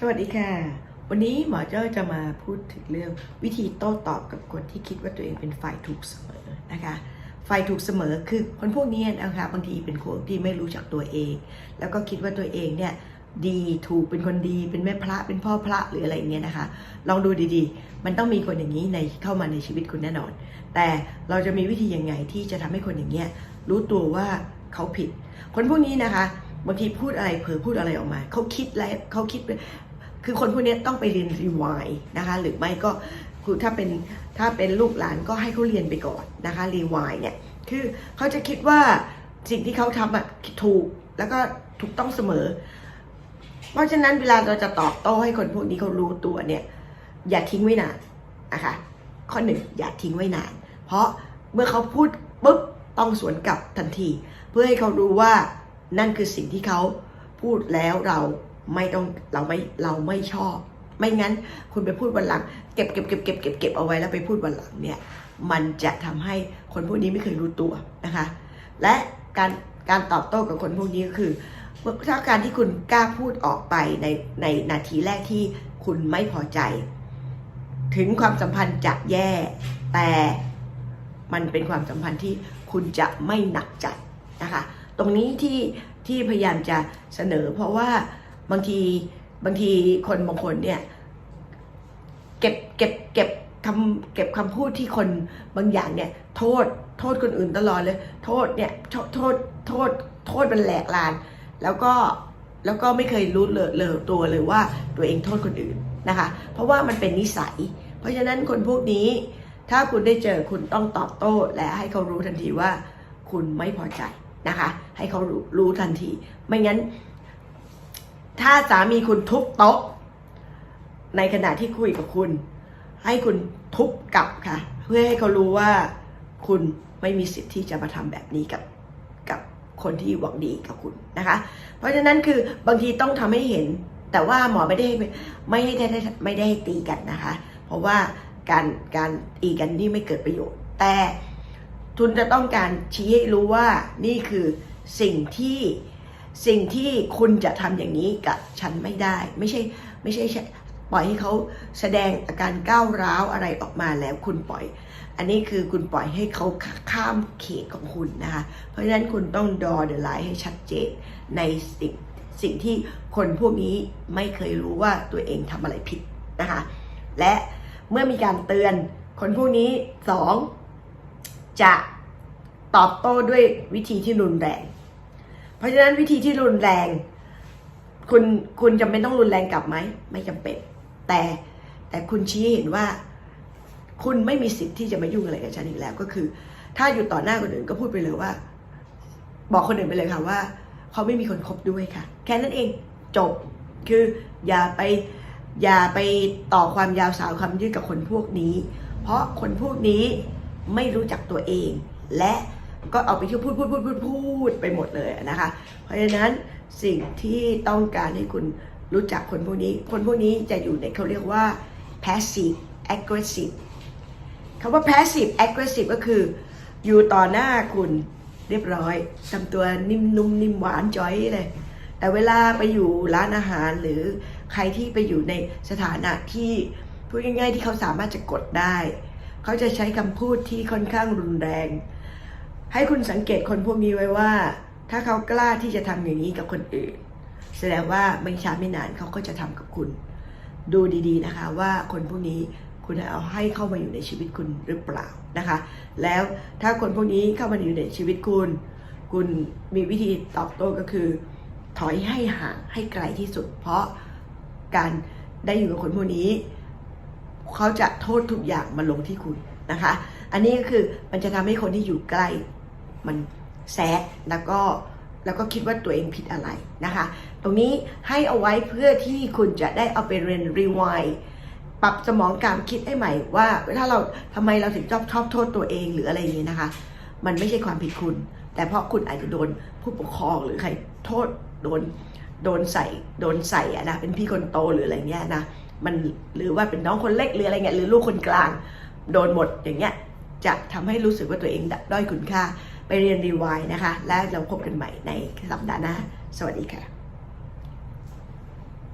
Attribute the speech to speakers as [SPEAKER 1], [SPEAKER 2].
[SPEAKER 1] สวัสดีค่ะ วันนี้หมอเจ้าจะมาพูดถึงเรื่องวิธีโต้ตอบกับคนที่คิดว่าตัวเองเป็นฝ่ายถูกเสมอนะคะ ฝ่ายถูกเสมอคือคนพวกนี้นะคะบางทีเป็นคนที่ไม่รู้จักตัวเอง แล้วก็คิดว่าตัวเองเนี่ยดีถูกเป็นคนดีเป็นแม่พระเป็นพ่อพระหรืออะไรเงี้ยนะคะ ลองดูดีๆ มันต้องมีคนอย่างนี้ในเข้ามาในชีวิตคุณแน่นอน แต่เราจะมีวิธียังไงที่จะทำให้คนอย่างเงี้ยรู้ตัวว่าเขาผิด คนพวกนี้นะคะบางทีพูดอะไรเผลอพูดอะไรออกมาเขาคิดแล้วเขาคิด คือคนพวกนี้ต้องไปเรียนรีวายนะคะ หรือไม่ก็คือถ้าเป็นถ้าเป็นลูกหลานก็ให้เขาเรียนไปก่อนนะคะรีวายเนี่ยคือเขาจะคิดว่าสิ่งที่เขาทำอะถูกแล้วก็ถูกต้องเสมอ เพราะฉะนั้นเวลาเราจะตอบโต้ให้คนพวกนี้เขารู้ตัวเนี่ย อย่าทิ้งไว้นานนะคะ ข้อหนึ่งอย่าทิ้งไว้นาน เพราะเมื่อเขาพูดปุ๊บต้องสวนกลับทันที เพื่อให้เขารู้ว่านั่นคือสิ่งที่เขาพูดแล้วเรา ไม่ต้องเราไม่เราไม่ชอบ ไม่งั้นคุณไปพูดวันหลัง เก็บเก็บเก็บเก็บเก็บเก็บเอาไว้แล้วไปพูดวันหลังเนี่ย มันจะทำให้คนพวกนี้ไม่เคยรู้ตัวนะคะ และการการตอบโต้กับคนพวกนี้ก็คือถ้าการที่คุณกล้าพูดออกไปในในนาทีแรกที่คุณไม่พอใจ ถึงความสัมพันธ์จะแย่ แต่มันเป็นความสัมพันธ์ที่คุณจะไม่หนักใจนะคะ ตรงนี้ที่ที่พยายามจะเสนอเพราะว่า บางทีบางทีคนบางคนเนี่ย เก็บเก็บเก็บคำเก็บคำพูดที่คนบางอย่างเนี่ย โทษโทษคนอื่นตลอดเลย โทษเนี่ยโทษโทษโทษโทษมันแหลกลาน แล้วก็แล้วก็ไม่เคยรู้เลอะเลอตัวเลยว่าตัวเองโทษคนอื่นนะคะ เพราะว่ามันเป็นนิสัย เพราะฉะนั้นคนพวกนี้ ถ้าคุณได้เจอคุณต้องตอบโต้ และให้เขารู้ทันทีว่า คุณไม่พอใจนะคะ ให้เขารู้รู้ทันที ไม่งั้น ถ้าสามีคุณทุบโต๊ะ ในขณะที่คุยกับคุณ ให้คุณทุบกลับค่ะ เพื่อให้เขารู้ว่าคุณไม่มีสิทธิ์ที่จะมาทำแบบนี้กับกับคนที่หวังดีกับคุณนะคะ เพราะฉะนั้นคือบางทีต้องทำให้เห็น แต่ว่าหมอไม่ได้ไม่ได้ไม่ได้ให้ตีกันนะคะ เพราะว่าการการตีกันนี่ไม่เกิดประโยชน์ แต่ทุนจะต้องการชี้ให้รู้ว่านี่คือสิ่งที่ สิ่งที่คุณจะทำอย่างนี้กับฉันไม่ได้ ไม่ใช่ไม่ใช่ปล่อยให้เขาแสดงอาการก้าวร้าวอะไรออกมาแล้วคุณปล่อย อันนี้คือคุณปล่อยให้เขาข้ามเขตของคุณนะคะ เพราะฉะนั้นคุณต้องดอเดไลน์ให้ชัดเจนในสิ่งสิ่งที่คนพวกนี้ไม่เคยรู้ว่าตัวเองทำอะไรผิดนะคะ และเมื่อมีการเตือนคนพวกนี้สองจะตอบโต้ด้วยวิธีที่รุนแรง เพราะฉะนั้นวิธีที่รุนแรง คุณคุณจำเป็นต้องรุนแรงกลับไหมไม่จำเป็น แต่แต่คุณชี้เห็นว่า คุณไม่มีสิทธิ์ที่จะมายุ่งอะไรกับฉันอีกแล้ว ก็คือ ถ้าอยู่ต่อหน้าคนอื่นก็พูดไปเลยว่า บอกคนอื่นไปเลยค่ะว่าเขาไม่มีคนคบด้วยค่ะ แค่นั้นเองจบคืออย่าไปอย่าไปต่อความยาวสาวความยืดกับคนพวกนี้ เพราะคนพวกนี้ไม่รู้จักตัวเองและ ก็เอาไปที่พูดพูดพูดพูดพูดไปหมดเลยนะคะ เพราะฉะนั้นสิ่งที่ต้องการให้คุณรู้จักคนพวกนี้ คนพวกนี้จะอยู่ในเขาเรียกว่า passive aggressive คำว่า passive aggressive ก็คือ อยู่ต่อหน้าคุณเรียบร้อยทำตัวนิ่มนุ่มนิ่มหวานจ้อยเลย แต่เวลาไปอยู่ร้านอาหารหรือใครที่ไปอยู่ในสถานะที่พูดง่ายๆที่เขาสามารถจะกดได้ เขาจะใช้คำพูดที่ค่อนข้างรุนแรง ให้คุณสังเกตคนพวกนี้ไว้ว่า ถ้าเขากล้าที่จะทำอย่างนี้กับคนอื่น แสดงว่าไม่ช้าไม่นานเขาก็จะทำกับคุณ ดูดีๆนะคะว่าคนพวกนี้คุณเอาให้เข้ามาอยู่ในชีวิตคุณหรือเปล่านะคะ แล้วถ้าคนพวกนี้เข้ามาอยู่ในชีวิตคุณ คุณมีวิธีตอบโต้ก็คือ ถอยให้ห่างให้ไกลที่สุด เพราะการได้อยู่กับคนพวกนี้ เขาจะโทษทุกอย่างมาลงที่คุณนะคะ อันนี้ก็คือมันจะทำให้คนที่อยู่ใกล้ มันแซดแล้วก็แล้วก็คิดว่าตัวเองผิดอะไรนะคะ ตรงนี้ให้เอาไว้เพื่อที่คุณจะได้เอาไปเรียนรีวายปรับสมองการคิดให้ใหม่ว่าถ้าเราทำไมเราถึงชอบชอบโทษตัวเองหรืออะไรอย่างนี้นะคะ มันไม่ใช่ความผิดคุณ แต่เพราะคุณอาจจะโดนผู้ปกครองหรือใครโทษโดนโดนใส่โดนใส่อะนะเป็นพี่คนโตหรืออะไรเงี้ยนะมันหรือว่าเป็นน้องคนเล็กหรืออะไรเงี้ยหรือลูกคนกลาง โดนหมดอย่างเงี้ยจะทำให้รู้สึกว่าตัวเองด้อยคุณค่า ไปเรียนรีวายนะคะ และเราพบกันใหม่ในสัปดาห์หน้า สวัสดีค่ะ